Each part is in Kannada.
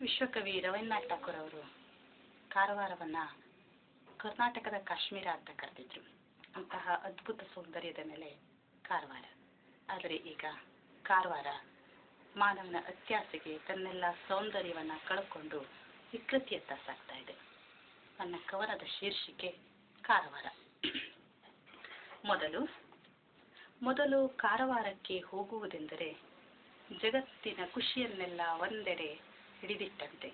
ವಿಶ್ವಕವಿ ರವೀಂದ್ರನಾಥ್ ಠಾಕೂರ್ ಅವರು ಕಾರವಾರವನ್ನು ಕರ್ನಾಟಕದ ಕಾಶ್ಮೀರ ಅಂತ ಕರೆದಿದ್ರು. ಅಂತಹ ಅದ್ಭುತ ಸೌಂದರ್ಯದ ನೆಲೆ ಕಾರವಾರ. ಆದರೆ ಈಗ ಕಾರವಾರ ಮಾನವನ ಅತ್ಯಾಸೆಗೆ ತನ್ನೆಲ್ಲ ಸೌಂದರ್ಯವನ್ನು ಕಳ್ಕೊಂಡು ವಿಕೃತಿಯತ್ತ ಸಾಗ್ತಾ ಇದೆ. ನನ್ನ ಕವನದ ಶೀರ್ಷಿಕೆ ಕಾರವಾರ. ಮೊದಲು ಮೊದಲು ಕಾರವಾರಕ್ಕೆ ಹೋಗುವುದೆಂದರೆ ಜಗತ್ತಿನ ಖುಷಿಯನ್ನೆಲ್ಲ ಒಂದೆಡೆ ಹಿಡಿದಿಟ್ಟಂತೆ.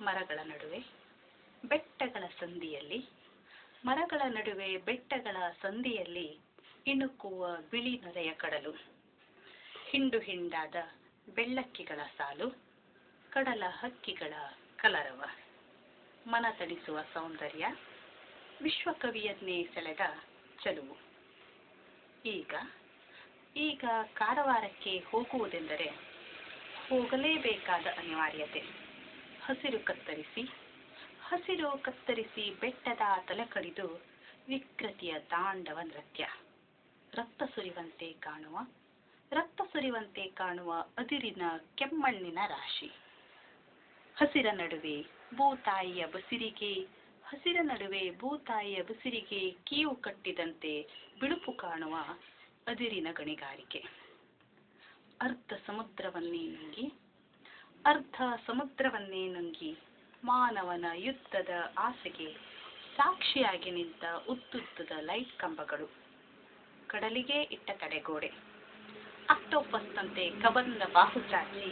ಮರಗಳ ನಡುವೆ, ಬೆಟ್ಟಗಳ ಸಂದಿಯಲ್ಲಿ, ಮರಗಳ ನಡುವೆ ಬೆಟ್ಟಗಳ ಸಂದಿಯಲ್ಲಿ ಇಣುಕುವ ಬಿಳಿ ನೊರೆಯ ಕಡಲು, ಹಿಂಡು ಹಿಂಡಾದ ಬೆಳ್ಳಕ್ಕಿಗಳ ಸಾಲು, ಕಡಲ ಹಕ್ಕಿಗಳ ಕಲರವ. ಮನ ತಣಿಸುವ ಸೌಂದರ್ಯ ವಿಶ್ವಕವಿಯನ್ನೇ ಸೆಳೆದ ಚಲುವು. ಈಗ ಈಗ ಕಾರವಾರಕ್ಕೆ ಹೋಗುವುದೆಂದರೆ ಹೋಗಲೇಬೇಕಾದ ಅನಿವಾರ್ಯತೆ. ಹಸಿರು ಕತ್ತರಿಸಿ ಹಸಿರು ಕತ್ತರಿಸಿ ಬೆಟ್ಟದ ತಲೆ ಕಡಿದು ವಿಕೃತಿಯ ತಾಂಡವ ನೃತ್ಯ. ರಕ್ತ ಸುರಿವಂತೆ ಕಾಣುವ, ರಕ್ತ ಸುರಿವಂತೆ ಕಾಣುವ ಅದಿರಿನ ಕೆಮ್ಮಣ್ಣಿನ ರಾಶಿ. ಹಸಿರ ನಡುವೆ ಭೂತಾಯಿಯ ಬಸಿರಿಗೆ, ಹಸಿರ ನಡುವೆ ಭೂತಾಯಿಯ ಬಸಿರಿಗೆ ಕೀವು ಕಟ್ಟಿದಂತೆ ಬಿಳುಪು ಕಾಣುವ ಅದಿರಿನ ಗಣಿಗಾರಿಕೆ. ಅರ್ಧ ಸಮುದ್ರವನ್ನೇ ನುಂಗಿ ಅರ್ಧ ಸಮುದ್ರವನ್ನೇ ನುಂಗಿ ಮಾನವನ ಯುದ್ಧದ ಆಸೆಗೆ ಸಾಕ್ಷಿಯಾಗಿ ನಿಂತ ಉತ್ತುತ್ತದ ಲೈಟ್ ಕಂಬಗಳು, ಕಡಲಿಗೆ ಇಟ್ಟ ತಡೆಗೋಡೆ, ಅಕ್ಟೋಪಸ್ನಂತೆ ಕಬಂದ ಬಾಹು ಚಾಚಿ,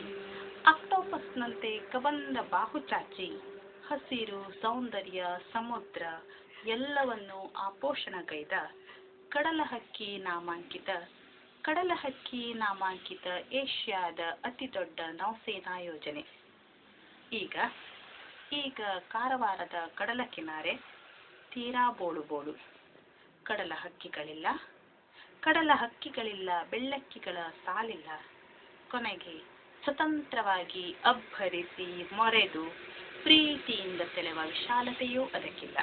ಅಕ್ಟೋಪಸ್ನಂತೆ ಕಬಂದ ಬಾಹು ಚಾಚಿ, ಹಸಿರು ಸೌಂದರ್ಯ ಸಮುದ್ರ ಎಲ್ಲವನ್ನೂ ಆಪೋಷಣಗೈದ ಕಡಲ ಹಕ್ಕಿ ನಾಮಾಂಕಿತ ಕಡಲ ಹಕ್ಕಿ ನಾಮಾಂಕಿತ ಏಷ್ಯಾದ ಅತಿ ದೊಡ್ಡ ನೌಸೇನಾ ಯೋಜನೆ. ಈಗ ಈಗ ಕಾರವಾರದ ಕಡಲ ಕಿನಾರೆ ತೀರಾ ಬೋಳು ಬೋಳು ಕಡಲ ಹಕ್ಕಿಗಳಿಲ್ಲ. ಕಡಲ ಹಕ್ಕಿಗಳಿಲ್ಲ, ಬೆಳ್ಳಕ್ಕಿಗಳ ಸಾಲಿಲ್ಲ. ಕೊನೆಗೆ ಸ್ವತಂತ್ರವಾಗಿ ಅಬ್ಬರಿಸಿ ಮೊರೆದು ಪ್ರೀತಿಯಿಂದ ಸೆಳೆವ ವಿಶಾಲತೆಯೂ ಅದಕ್ಕಿಲ್ಲ.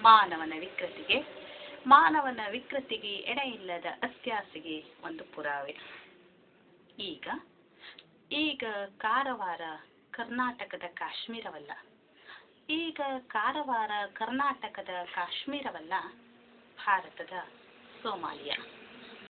ಮಾನವನ ವಿಕೃತಿಗೆ ಮಾನವನ ವಿಕೃತಿಗೆ ಎಡೆಯಿಲ್ಲದ ಅತ್ಯಾಸೆಗೆ ಒಂದು ಪುರಾವೆ. ಈಗ ಈಗ ಕಾರವಾರ ಕರ್ನಾಟಕದ ಕಾಶ್ಮೀರವಲ್ಲ. ಈಗ ಕಾರವಾರ ಕರ್ನಾಟಕದ ಕಾಶ್ಮೀರವಲ್ಲ, ಭಾರತದ ಸೋಮಾಲಿಯಾ.